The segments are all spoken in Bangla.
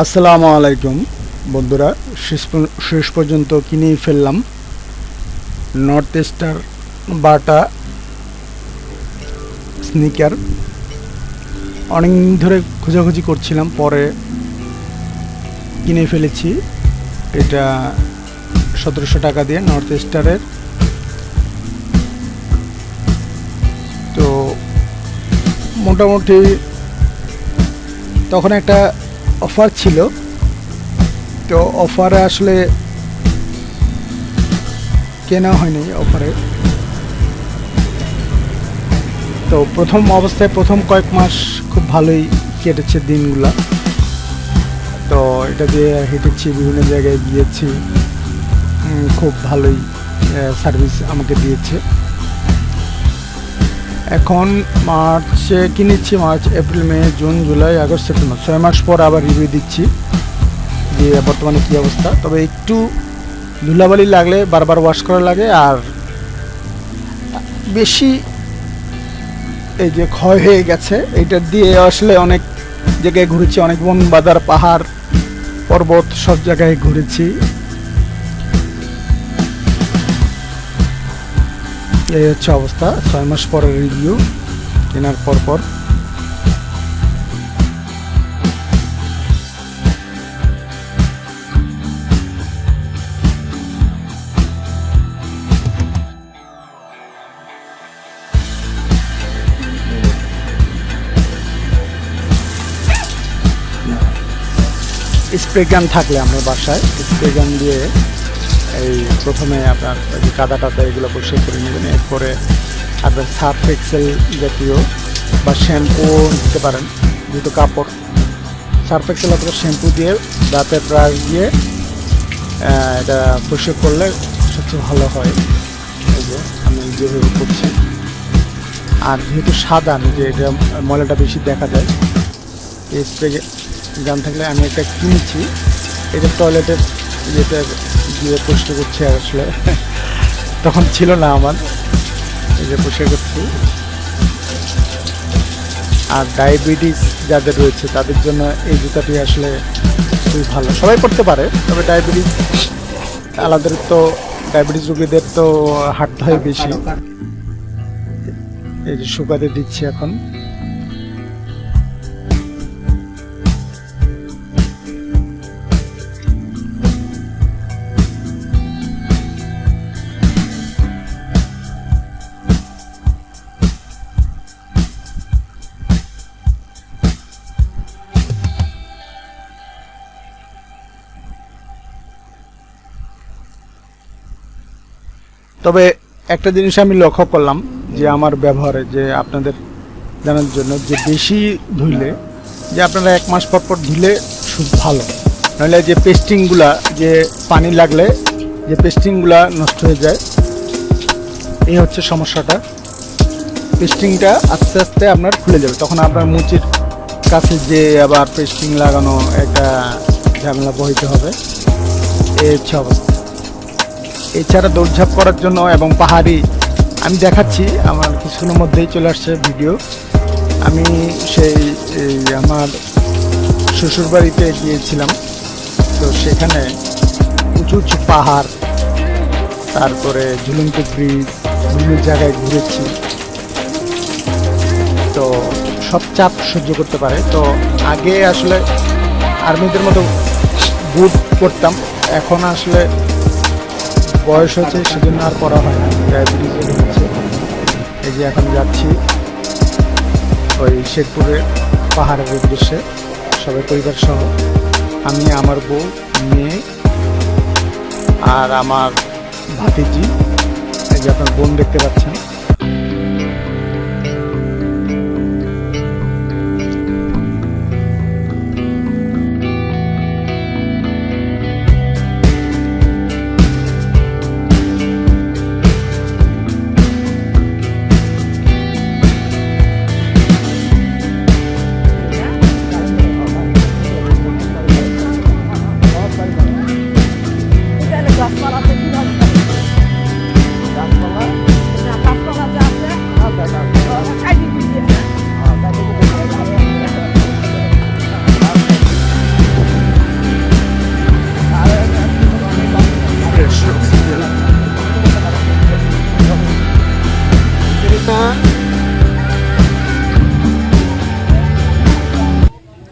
আসসালামু আলাইকুম, বন্ধুরা। শেষ পর- শেষ পর্যন্ত কিনেই ফেললাম। নর্থ স্টার বাটা স্নিকার অনেক ধরে খোঁজাখুঁজি করছিলাম, পরে কিনে ফেলেছি। এটা সতেরোশো টাকা দিয়ে নর্থ স্টারের তো মোটামুটি তখন একটা অফার ছিল। তো অফারে আসলে কেনা হয়নি অফারে। তো প্রথম অবস্থায় প্রথম কয়েক মাস খুব ভালোই কেটেছে দিনগুলা। তো এটা দিয়ে হেঁটেছি, বিভিন্ন জায়গায় গিয়েছি। খুব ভালোই সার্ভিস আমাকে দিয়েছে। এখন মার্চে কিনেছি March, April, May, June, July, August, September. ছয় মাস পর আবার রিভিউ দিচ্ছি যে বর্তমানে কী অবস্থা? তবে একটু ধুলাবালি লাগলে বারবার ওয়াশ করা লাগে, আর বেশি এই যে ক্ষয় হয়ে গেছে, এটা দিয়ে আসলে অনেক জায়গায় ঘুরেছি, অনেক বন বাজার পাহাড়, পর্বত সব জায়গায় ঘুরেছি। এই হচ্ছে অবস্থা, ছয় মাস পরের রিভিউ কেনার পর পর। স্প্রে গান থাকলে আপনার বাসায়, স্প্রে গান দিয়ে প্রথমে আপনার যে কাদা টাদা এগুলো পরিষ্কার করে নেবেন। এরপরে আপনার সার্ফ এক্সেল জাতীয় বা শ্যাম্পু দিতে পারেন, যেহেতু কাপড়। সার্ফ এক্সেল অথবা শ্যাম্পু দিয়ে দাঁতের ব্রাশ দিয়ে এটা পরিষ্কার করলে সবচেয়ে ভালো হয়। এই যে আমি যেভাবে করছি। আর যেহেতু সাদা যে এটা ময়লাটা বেশি দেখা যায়, এই স্প্রে গান থাকলে আমি একটা কিনেছি। এটা টয়লেটের যেটা দিয়ে পরিষ্কার করছি আসলে। তখন ছিল না আমার। এই যে পরিষ্কার করছি। আর ডায়াবেটিস যাদের রয়েছে, তাদের জন্য এই জুতাটি আসলে খুবই ভালো। সবাই করতে পারে, তবে ডায়াবেটিস আলাদের তো, ডায়াবেটিস রোগীদের তো হাঁটতে হয় বেশি। এই যে শুকাতে দিচ্ছি এখন। তবে একটা জিনিস আমি লক্ষ্য করলাম যে আমার ব্যবহারে যে আপনাদের জানার জন্য যে বেশি ধুইলে, যে আপনারা এক মাস পর পর ধুলে ভালো। নাহলে যে পেস্টিংগুলা যে পানি লাগলে যে পেস্টিংগুলা নষ্ট হয়ে যায়, এই হচ্ছে সমস্যাটা। পেস্টিংটা আস্তে আস্তে আপনার খুলে যাবে। তখন আপনার মুচির কাছে যে আবার পেস্টিং লাগানো একটা ঝামেলা বহিতে হবে, এই হচ্ছে অবস্থা। এছাড়া দৌড়ঝাঁপ করার জন্য এবং পাহাড়ি, আমি দেখাচ্ছি, আমার কিছুক্ষণের মধ্যেই চলে আসছে ভিডিও। আমি সেই আমার শ্বশুরবাড়িতে গিয়েছিলাম। তো সেখানে উঁচু উঁচু পাহাড়, তারপরে ঝুলন্ত ব্রিজ, বিভিন্ন জায়গায় ঘুরেছি। তো সব চাপ সহ্য করতে পারে। তো আগে আসলে আর্মিদের মতো বুট করতাম এখন আসলে বয়স হচ্ছে সেজন্য আর করা হয় না। ডায়াবেটিস হচ্ছে। এই যে এখন যাচ্ছি ওই শেখপুরের পাহাড়ের উদ্দেশ্যে। সবাই পরিবার সহ, আমি, আমার বউ, মেয়ে আর আমার ভাতিজি। এই যে আপনার বোন দেখতে পাচ্ছেন।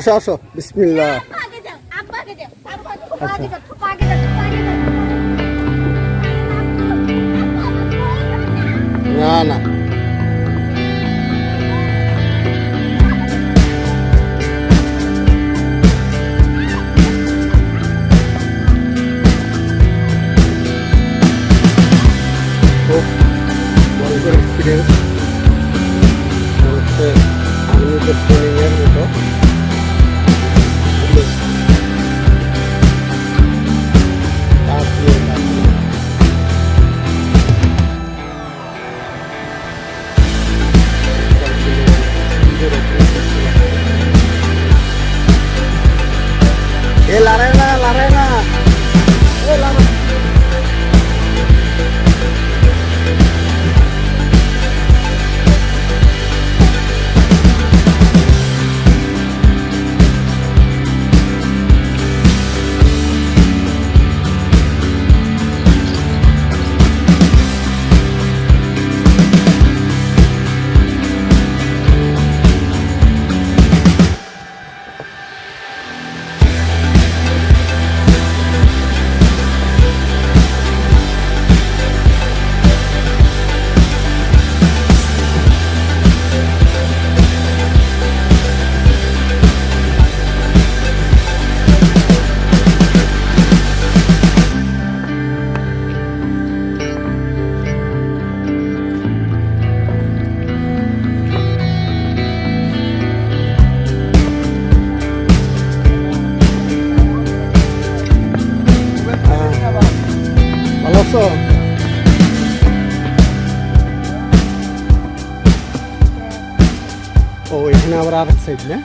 খুব আসো বিসমিল্লা না না। আছো ও এখানে আবার আর এক সাইড না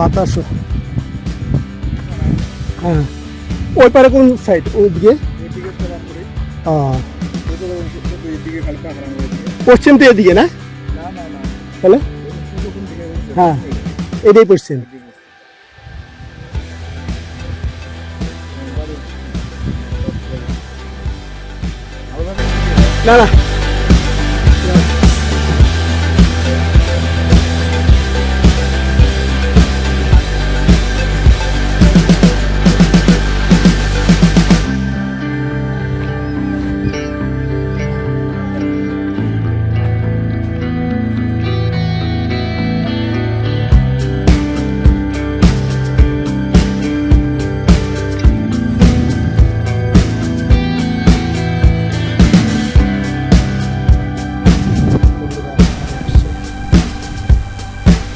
বাতাস হ্যাঁ। ওই পারে কোন সাইড ওইদিকে আহ, পশ্চিম তো এদিকে না? হ্যালো হ্যাঁ। এটাই পশ্চিম। না না।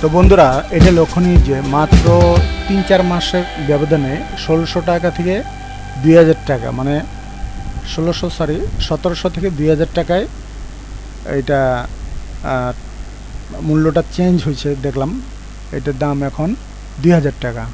তো বন্ধুরা, এটা লক্ষণীয় যে মাত্র তিন চার মাসের ব্যবধানে ষোলোশো টাকা থেকে দুই হাজার টাকা মানে ষোলোশো সরি সতেরোশো থেকে দুই হাজার টাকায় এটা মূল্যটা চেঞ্জ হয়েছে, দেখলাম। এটার দাম এখন দুই হাজার টাকা।